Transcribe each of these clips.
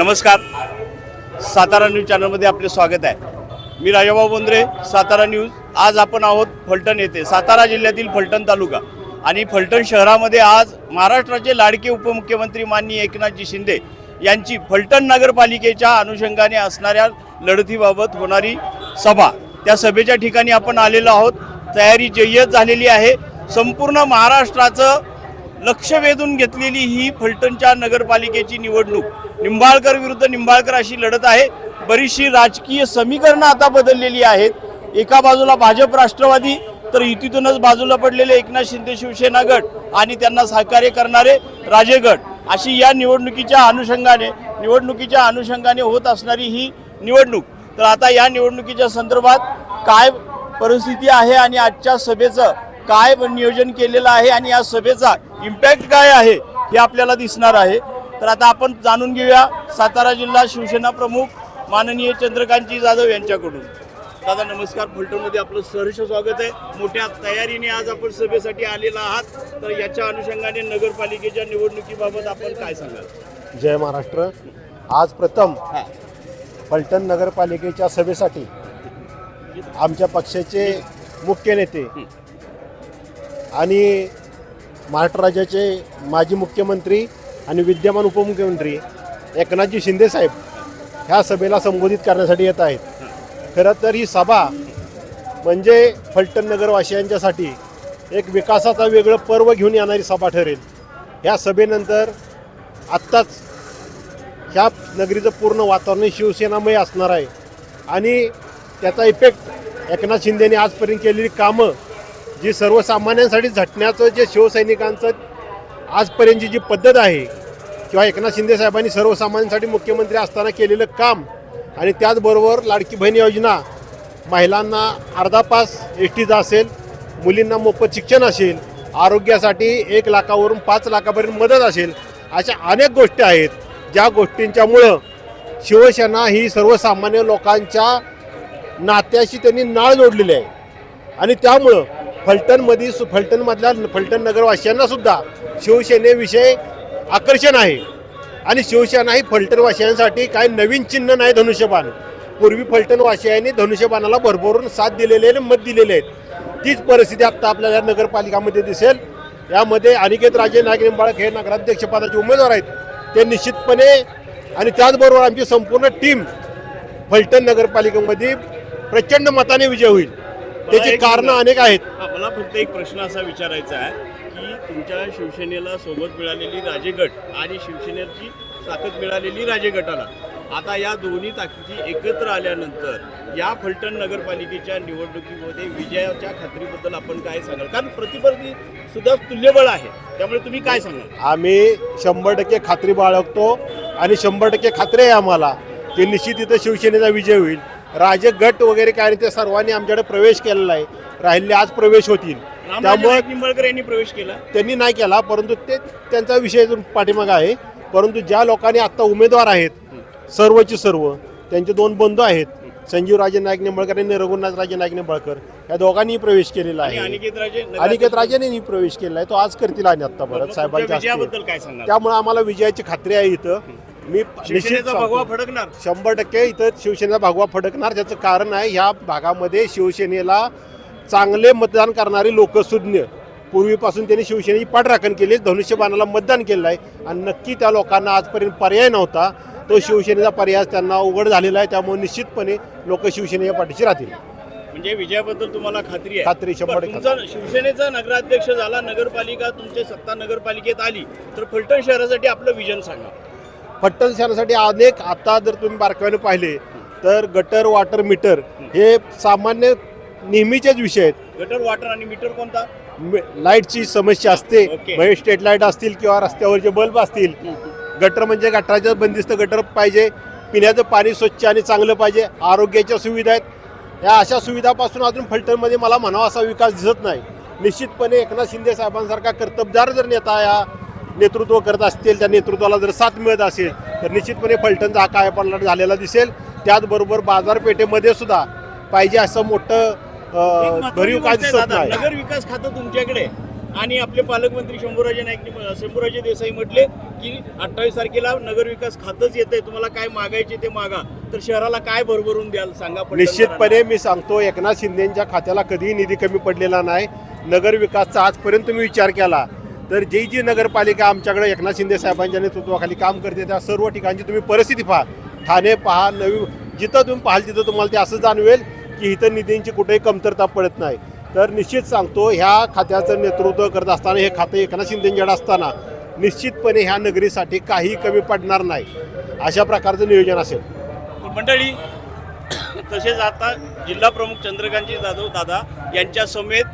नमस्कार. सातारा न्यूज चॅनलमध्ये आपले स्वागत आहे. मी राजाभाऊ बोंद्रे सातारा न्यूज. आज आपण आहोत फलटण येथे सातारा जिल्ह्यातील फलटण तालुका. आणि फलटण शहरामध्ये आज महाराष्ट्राचे लाडके उपमुख्यमंत्री माननीय एकनाथजी शिंदे यांची फलटण नगरपालिकेच्या अनुषंगाने असणाऱ्या लढतीबाबत होणारी सभा. त्या सभेच्या ठिकाणी आपण आलेलो आहोत. तयारी जय्यत झालेली आहे. संपूर्ण महाराष्ट्राचं लक्ष वेधून घेतलेली ही फलटणच्या नगरपालिकेची निवडणूक. निंबाळकर विरुद्ध निंबाळकर अशी लढत आहे. बरीचशी राजकीय समीकरणं आता बदललेली आहेत. एका बाजूला भाजप राष्ट्रवादी तर युतीतूनच बाजूला पडलेले एकनाथ शिंदे शिवसेना गट आणि त्यांना सहकार्य करणारे राजे गट. अशी या निवडणुकीच्या अनुषंगाने निवडणुकीच्या अनुषंगाने होत असणारी ही निवडणूक. तर आता या निवडणुकीच्या संदर्भात काय परिस्थिती आहे आणि आजच्या सभेचं काय नियोजन केलेलं आहे आणि या सभेचा इम्पॅक्ट काय आहे हे आपल्याला दिसणार आहे. तर आता आपण जाणून घेऊया सातारा जिल्हा शिवसेना प्रमुख माननीय चंद्रकांतजी जाधव यांच्याकडून. दादा नमस्कार. फलटणमध्ये आपलं सहर्ष स्वागत आहे. मोठ्या तयारीने आज आपण सभेसाठी आलेला आहात. तर याच्या अनुषंगाने नगरपालिकेच्या निवडणुकीबाबत आपण काय सांगाल? जय महाराष्ट्र. आज प्रथम फलटण नगरपालिकेच्या सभेसाठी आमच्या पक्षाचे मुख्य नेते आणि महाराष्ट्र राज्याचे माजी मुख्यमंत्री आणि विद्यमान उपमुख्यमंत्री एकनाथजी शिंदे साहेब ह्या सभेला संबोधित करण्यासाठी येत आहेत. खरं तर ही सभा म्हणजे फलटण नगरवासियांच्यासाठी एक विकासाचा वेगळं पर्व घेऊन येणारी सभा ठरेल. ह्या सभेनंतर आत्ताच ह्या नगरीचं पूर्ण वातावरण शिवसेनामय असणार आहे. आणि त्याचा इफेक्ट एकनाथ शिंदेने आजपर्यंत केलेली कामं जी सर्वसामान्यांसाठी झटण्याचं जे शिवसैनिकांचं आजपर्यंतची जी पद्धत आहे किंवा एकनाथ शिंदे साहेबांनी सर्वसामान्यांसाठी मुख्यमंत्री असताना केलेलं काम आणि त्याचबरोबर लाडकी बहीण योजना महिलांना अर्धा पास एस टीचा असेल मुलींना मोफत शिक्षण असेल आरोग्यासाठी एक लाखावरून पाच लाखापर्यंत मदत असेल अशा अनेक गोष्टी आहेत. ज्या गोष्टींच्यामुळं शिवसेना ही सर्वसामान्य लोकांच्या नात्याशी त्यांनी नाळ जोडलेली आहे. आणि त्यामुळं फलटणमध्ये सु फलटणमधल्या फलटण नगरवासियांना सुद्धा शिवसेनेविषयी आकर्षण आहे. आणि शिवसेना ही फलटणवासियांसाठी काही नवीन चिन्ह नाही धनुष्यबाण. पूर्वी फलटणवासियांनी धनुष्यबाणाला भरभरून साथ दिलेले आणि मत दिलेले आहेत तीच परिस्थिती आत्ता आपल्याला नगरपालिकामध्ये दिसेल. यामध्ये अनिकेत राजे नाईक निंबाळक हे नगराध्यक्षपदाचे उमेदवार आहेत. ते निश्चितपणे आणि त्याचबरोबर आमची संपूर्ण टीम फलटण नगरपालिकेमध्ये प्रचंड मताने विजय होईल. त्याची कारणं. अनेक आहेत. मला फक्त एक प्रश्न असा विचारायचा आहे की तुमच्या शिवसेनेला सोबत मिळालेली राजेगट आणि शिवसेनेची ताकद मिळालेली राजेगटाला आता या दोन्ही ताकदी एकत्र आल्यानंतर या फलटण नगरपालिकेच्या निवडणुकीमध्ये विजयाच्या खात्रीबद्दल आपण काय सांगाल? कारण प्रतिस्पर्धी सुद्धा तुल्यबळ आहे. त्यामुळे तुम्ही काय सांगाल? आम्ही शंभर टक्के खात्री बाळगतो आणि शंभर टक्के खात्री आहे आम्हाला की निश्चित इथं शिवसेनेचा विजय होईल. राजे गट वगैरे काय ते सर्वांनी आमच्याकडे प्रवेश केलेला आहे. राहिले आज प्रवेश होतील. त्यामुळे निंबाळकर यांनी प्रवेश केला. त्यांनी नाही केला परंतु ते त्यांचा विषय पाठीमागा आहे. परंतु ज्या लोकांनी आत्ता उमेदवार आहेत सर्वचे सर्व त्यांचे दोन बंधू आहेत संजीव राजे नाईक निंबाळकर आणि रघुनाथ राजे नाईक निंबाळकर या दोघांनी प्रवेश केलेला आहे. अनिकेत राजे अनिकेत राजेने प्रवेश केलेला आहे. तो आज करतील आणि आत्ता मग परत साहेबांच्या त्यामुळे आम्हाला विजयाची खात्री आहे इथं. मी शिवसेनेचा भगवा. फडकणार. शंभर टक्के इथं शिवसेनेचा भागवा फडकणार त्याचं कारण आहे ह्या भागामध्ये शिवसेनेला चांगले मतदान करणारे लोक सुज्ञ पूर्वीपासून त्यांनी शिवसेनेची पाठराखण केली धनुष्यबाणाला मतदान केलं आहे. आणि नक्की त्या लोकांना आजपर्यंत पर्याय नव्हता. तो शिवसेनेचा पर्याय त्यांना उघड झालेला आहे. त्यामुळे निश्चितपणे लोक शिवसेनेच्या पाठीशी राहतील. म्हणजे विजयाबद्दल तुम्हाला खात्री आहे. खात्री, शंभर शिवसेनेचा नगराध्यक्ष झाला नगरपालिका तुमची सत्ता नगरपालिकेत आली तर फलटण शहरासाठी आपलं विजन सांगा. फट्टल शहरासाठी अनेक आता जर तुम्ही बारकाईने पाहिले तर गटर वॉटर मीटर हे सामान्य नेहमीचेच विषय आहेत. गटर वॉटर आणि मीटर कोणता? लाईटची समस्या असते. म्हणजे स्ट्रीट लाइट असतील किंवा रस्त्यावरचे बल्ब असतील. गटर म्हणजे गटराचं बंदिस्त गटर पाहिजे. पिण्याचं पाणी स्वच्छ आणि चांगलं पाहिजे. आरोग्याच्या सुविधा आहेत. या अशा सुविधापासून अजून फलटणमध्ये मला म्हणावा असा विकास दिसत नाही. निश्चितपणे एकनाथ शिंदे साहेबांसारखा कर्तबदार जर नेता या नेतृत्व करत असतील त्या नेतृत्वाला जर साथ मिळत असेल तर निश्चितपणे फलटणचा हा कायापालट झालेला दिसेल. त्याचबरोबर बाजारपेठेमध्ये सुद्धा पाहिजे असं मोठं भरीव काय आहे दिसत नाही नगर विकास खातं तुमच्याकडे आणि आपले पालकमंत्री शंभूराजे नाईक शंभूराजे देसाई म्हटले की अठ्ठावीस तारखेला नगरविकास खातच येते तुम्हाला काय मागायचे ते मागा. तर शहराला काय भरभरून द्याल सांगा निश्चितपणे मी सांगतो एकनाथ शिंदेच्या खात्याला कधीही निधी कमी पडलेला नाही. नगर विकासचा आजपर्यंत तुम्ही विचार केला तर जी जी नगरपालिका आमच्याकडे एकनाथ शिंदे साहेबांच्या नेतृत्वाखाली काम करते त्या सर्व ठिकाणची तुम्ही परिस्थिती पहा. ठाणे पहा नवी जिथं तुम्ही पाहाल तिथं तुम्हाला ते असं जाणवेल की इथं निधींची कुठेही कमतरता पडत नाही. तर निश्चित सांगतो ह्या खात्याचं नेतृत्व करत असताना हे खातं एकनाथ शिंदेंच्याकडे असताना निश्चितपणे ह्या नगरीसाठी काही कमी पडणार नाही. अशा प्रकारचं नियोजन असेल. मंडळी तसेच आता जिल्हा प्रमुख चंद्रकांतजी जाधव दादा यांच्या समेत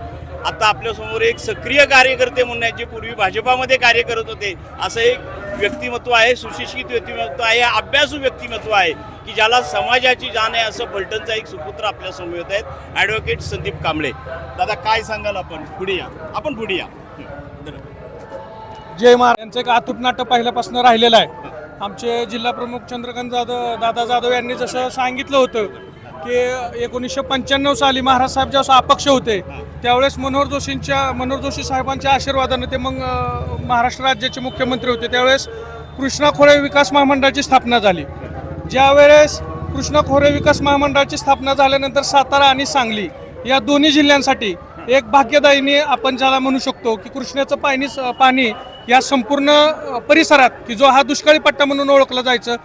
आता आपल्यासमोर एक सक्रिय कार्यकर्ते म्हणून जे पूर्वी भाजपामध्ये कार्य करत होते. असं एक व्यक्तिमत्व आहे सुशिक्षित व्यक्तिमत्व आहे अभ्यासू व्यक्तिमत्व आहे की ज्याला समाजाची जाण आहे असं फलटणचा एक सुपुत्र आपल्यासमोर येत आहेत. ॲडव्होकेट संदीप कांबळे. दादा काय सांगाल आपण? पुढे या. आपण पुढे या. जय महाराज. यांचं एक अतूट नाटक पहिल्यापासून राहिलेलं आहे. आमचे जिल्हा प्रमुख चंद्रकांत जाधव दादा जाधव यांनी जसं सांगितलं होतं की एकोणीसशे पंच्याण्णव साली महाराज साहेब जेव्हा अपक्ष होते त्यावेळेस मनोहर जोशींच्या मनोहर जोशी साहेबांच्या आशीर्वादाने ते मग महाराष्ट्र राज्याचे मुख्यमंत्री होते. त्यावेळेस कृष्णा खोरे विकास महामंडळाची स्थापना झाली. ज्यावेळेस कृष्णा खोरे विकास महामंडळाची स्थापना झाल्यानंतर सातारा आणि सांगली या दोन्ही जिल्ह्यांसाठी एक भाग्यदायीने आपण ज्याला म्हणू शकतो की कृष्णाचं पाणी पाणी या संपूर्ण परिसरात की जो हा दुष्काळी पट्टा म्हणून ओळखला जायचं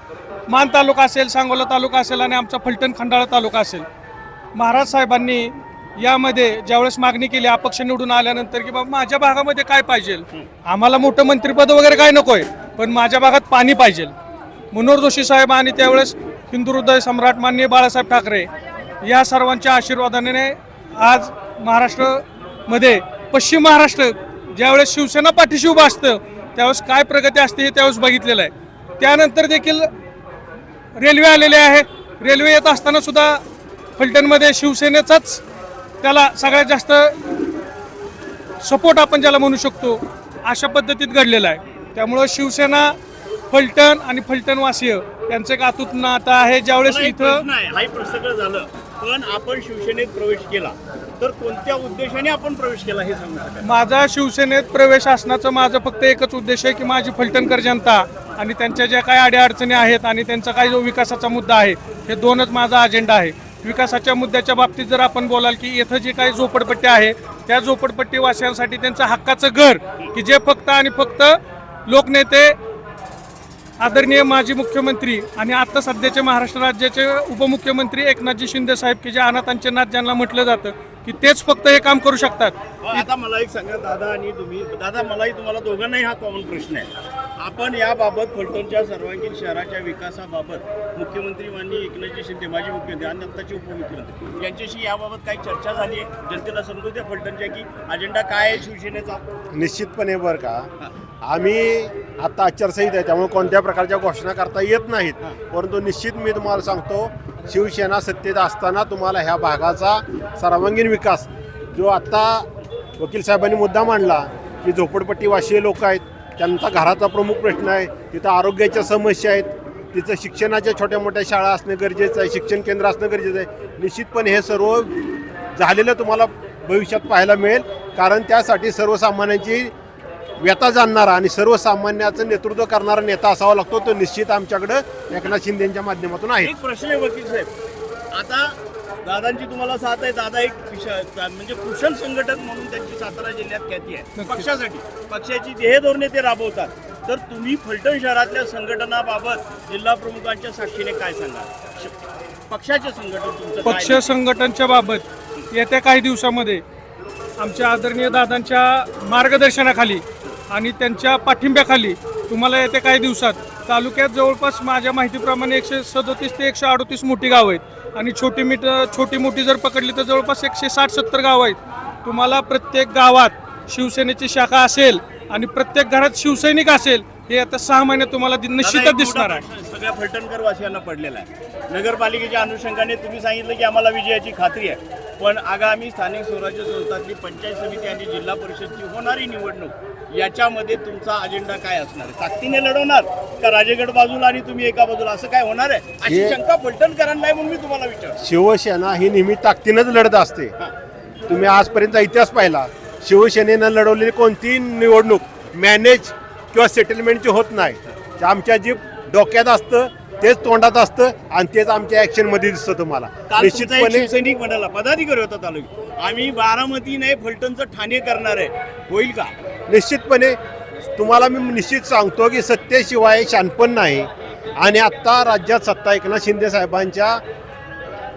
मान तालुका असेल सांगोला तालुका असेल आणि आमचा फलटण खंडाळा तालुका असेल. महाराज साहेबांनी यामध्ये ज्यावेळेस मागणी केली अपक्ष निवडून आल्यानंतर की बाबा माझ्या भागामध्ये काय पाहिजे? आम्हाला मोठं मंत्रिपद वगैरे काय नकोय पण माझ्या भागात पाणी पाहिजे. मनोहर जोशी साहेब आणि त्यावेळेस हिंदू हृदय सम्राट माननीय बाळासाहेब ठाकरे या सर्वांच्या आशीर्वादाने आज महाराष्ट्रमध्ये पश्चिम महाराष्ट्र ज्यावेळेस शिवसेना पाठीशी उभं असतं त्यावेळेस काय प्रगती असते हे त्यावेळेस बघितलेलं आहे. त्यानंतर देखील रेल्वे आलेले आहे रेल्वे येत असताना सुद्धा फलटणमध्ये शिवसेनेचाच त्याला सगळ्यात जास्त सपोर्ट आपण ज्याला म्हणू शकतो अशा पद्धतीत घडलेला आहे. त्यामुळं शिवसेना फलटण आणि फलटणवासीय यांचं एक अतूट नातं आहे. ज्यावेळेस इथं हाही प्रसंग झालं. पण आपण शिवसेनेत प्रवेश केला तर कोणत्या उद्देशाने आपण प्रवेश केला हे सांगणार का? माझा शिवसेनेत प्रवेश असण्याचं माझं फक्त एकच उद्देश आहे की माझी फलटणकर जनता आणि त्यांच्या ज्या काही अडीअडचणी आहेत आणि त्यांचा काही जो विकासाचा मुद्दा आहे हे दोनच माझा अजेंडा आहे. विकासाच्या मुद्द्याच्या बाबतीत जर आपण बोलाल की इथं जी काही झोपडपट्टी आहे त्या झोपडपट्टी वासियांसाठी त्यांचं हक्काचं घर की जे फक्त आणि फक्त लोकनेते आदरणीय माजी मुख्यमंत्री आणि आता सध्याचे महाराष्ट्र राज्याचे उपमुख्यमंत्री एकनाथजी शिंदे साहेब की जे अनाथांचे नाथ ज्यांना म्हटलं जातं की तेच फक्त हे काम करू शकतात. आता मला एक सांगा दादा आणि तुम्ही. दादा मलाही तुम्हाला दोघांनाही हा कॉमन प्रश्न आहे. आपण याबाबत फलटणच्या सर्वांगीण शहराच्या विकासाबाबत मुख्यमंत्री माननीय एकनाथजी शिंदे माजी मुख्यमंत्री आणि आत्ताचे उपमुख्यमंत्री यांच्याशी याबाबत काही चर्चा झाली आहे. जनतेला समजू द्या फलटणच्या की अजेंडा काय आहे शिवसेनेचा? निश्चितपणे बरं का. आम्ही आता आचारसंहिता आहे त्यामुळे कोणत्या प्रकारच्या घोषणा करता येत नाहीत. परंतु निश्चित मी तुम्हाला सांगतो शिवसेना सत्तेत असताना तुम्हाला ह्या भागाचा सर्वांगीण विकास जो आत्ता वकील साहेबांनी मुद्दा मांडला की झोपडपट्टीवासीय लोक आहेत त्यांचा घराचा प्रमुख प्रश्न आहे तिथं आरोग्याच्या समस्या आहेत तिथं शिक्षणाच्या छोट्या मोठ्या शाळा असणं गरजेचं आहे शिक्षण केंद्र असणं गरजेचं आहे. निश्चितपणे हे सर्व झालेलं तुम्हाला भविष्यात पाहायला मिळेल कारण त्यासाठी सर्वसामान्यांची व्यथा जाणणारा आणि सर्वसामान्याचं नेतृत्व करणारा नेता असावा लागतो तो निश्चित आमच्याकडं एकनाथ शिंदेच्या माध्यमातून आहे. एक प्रश्न आहे वकील साहेब. आता दादांची तुम्हाला साथ आहे. दादा एक म्हणजे कुशल संघटक म्हणून त्यांची सातारा जिल्ह्यात ख्याती आहे. पक्षासाठी. पक्षाची ध्येय धोरणे ते राबवतात. तर तुम्ही फलटण शहरातल्या संघटनाबाबत जिल्हा प्रमुखांच्या साक्षीने काय सांगाल? श- पक्षाचे संघटन तुमचं काय? पक्ष संघटनच्या बाबत येत्या काही दिवसामध्ये आमच्या आदरणीय दादांच्या मार्गदर्शनाखाली आणि त्यांच्या पाठिंब्याखाली तुम्हाला येत्या काही दिवसात तालुक्यात जवळपास माझ्या माहितीप्रमाणे एकशे सदोतीस ते एकशे अडोतीस मोठी गावं आहेत. आणि छोटी मीठ छोटी मोठी जर पकडली तर जवळपास एकशे साठ सत्तर गावं आहेत. तुम्हाला प्रत्येक गावात शिवसेनेची शाखा असेल आणि प्रत्येक घरात शिवसैनिक असेल हे आता सहा महिन्यात तुम्हाला दि- निश्चितच दिसणार आहे. सगळ्या फलटणकर वासियांना पडलेला आहे. नगरपालिकेच्या अनुषंगाने तुम्ही सांगितलं की आम्हाला विजयाची खात्री आहे. पण आगामी स्थानिक स्वराज्य संस्थांची पंचायत समिती आणि जिल्हा परिषदची होणारी निवडणूक याच्यामध्ये तुमचा अजेंडा काय असणार आहे? ताकदीने लढवणार का राजेगड बाजूला आणि तुम्ही एका बाजूला? असं काय होणार आहे? अशी हे- शंका फलटणकरांना आहे म्हणून मी तुम्हाला विचार शिवसेना ही नेहमी ताकदीनंच लढत असते. तुम्ही आजपर्यंतचा इतिहास पाहिला. शिवसेनेनं लढवलेली कोणतीही निवडणूक मॅनेज किंवा सेटलमेंटची होत नाही. आमच्या जी डोक्यात असतं तेच तोंडात असतं आणि तेच आमच्या ॲक्शनमध्ये दिसतं तुम्हाला. निश्चितपणे शिवसैनिक म्हणाला पदाधिकारी होता तालुक्यात. आम्ही बारामती नाही फलटणचं ठाणे करणार आहे. होईल का? निश्चितपणे तुम्हाला मी निश्चित सांगतो की सत्तेशिवाय शानपण नाही. आणि आत्ता राज्यात सत्ता एकनाथ शिंदे साहेबांच्या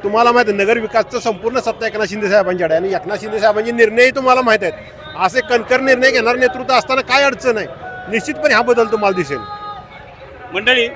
तुम्हाला माहिती आहे नगर विकासचं संपूर्ण सत्ता एकनाथ शिंदे साहेबांच्याकडे आणि एकनाथ शिंदे साहेबांचे निर्णयही तुम्हाला माहीत आहेत. असे कणकर निर्णय घेणार नेतृत्व असताना काय अडचण आहे? निश्चितपणे हा बदल तुम्हाला दिसेल. मंडळी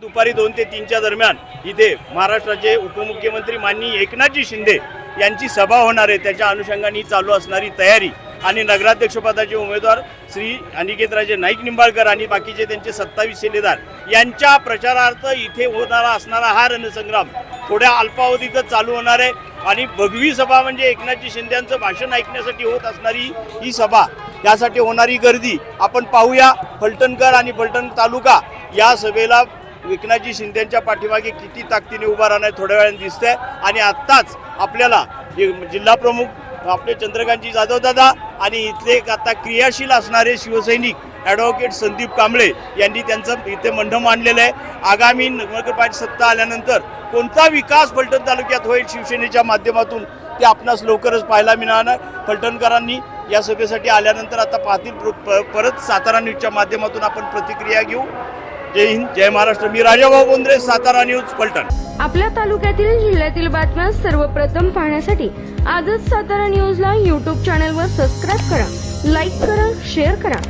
दुपारी दोन ते तीनच्या दरम्यान इथे महाराष्ट्राचे उपमुख्यमंत्री माननीय एकनाथजी शिंदे यांची सभा होणार आहे. त्याच्या अनुषंगाने चालू असणारी तयारी आणि नगराध्यक्षपदाचे उमेदवार श्री अनिकेतराजे नाईक निंबाळकर आणि बाकीचे त्यांचे सत्तावीस शिलेदार यांच्या प्रचारार्थ इथे होणारा असणारा हा रणसंग्राम थोड्या अल्पावधीतच चालू होणार आहे. आणि भगवी सभा म्हणजे एकनाथजी यांचं भाषण ऐकण्यासाठी होत असणारी ही सभा यासाठी होणारी गर्दी आपण पाहूया. फलटणकर आणि फलटण तालुका या सभेला एकनाथजी शिंदेच्या पाठीमागे किती ताकदीने उभा राहणार थोड्या वेळाने दिसतंय. आणि आत्ताच आपल्याला जे जिल्हा प्रमुख आपले चंद्रकांतजी जाधव दादा आणि इथले एक आता क्रियाशील असणारे शिवसैनिक ॲडव्होकेट संदीप कांबळे यांनी त्यांचं इथे मंडळ मांडलेलं आहे. आगामी नगरपालिका सत्ता आल्यानंतर कोणता विकास फलटण तालुक्यात होईल शिवसेनेच्या माध्यमातून ते आपणास लवकरच पाहायला मिळणार. फलटणकरांनी या सभेसाठी आल्यानंतर आता पाहतील. प्र- परत सातारा न्यूजच्या माध्यमातून आपण प्रतिक्रिया घेऊ. जय हिंद जय महाराष्ट्र. मी राजाभाऊ बोंद्रे सातारा न्यूज फलटण. आपल्या तालुक्यातील जिल्ह्यातील बातम्या सर्वप्रथम पाहण्यासाठी आजच सातारा न्यूजला यूट्यूब चॅनलवर सबस्क्राईब करा. लाईक करा शेअर करा.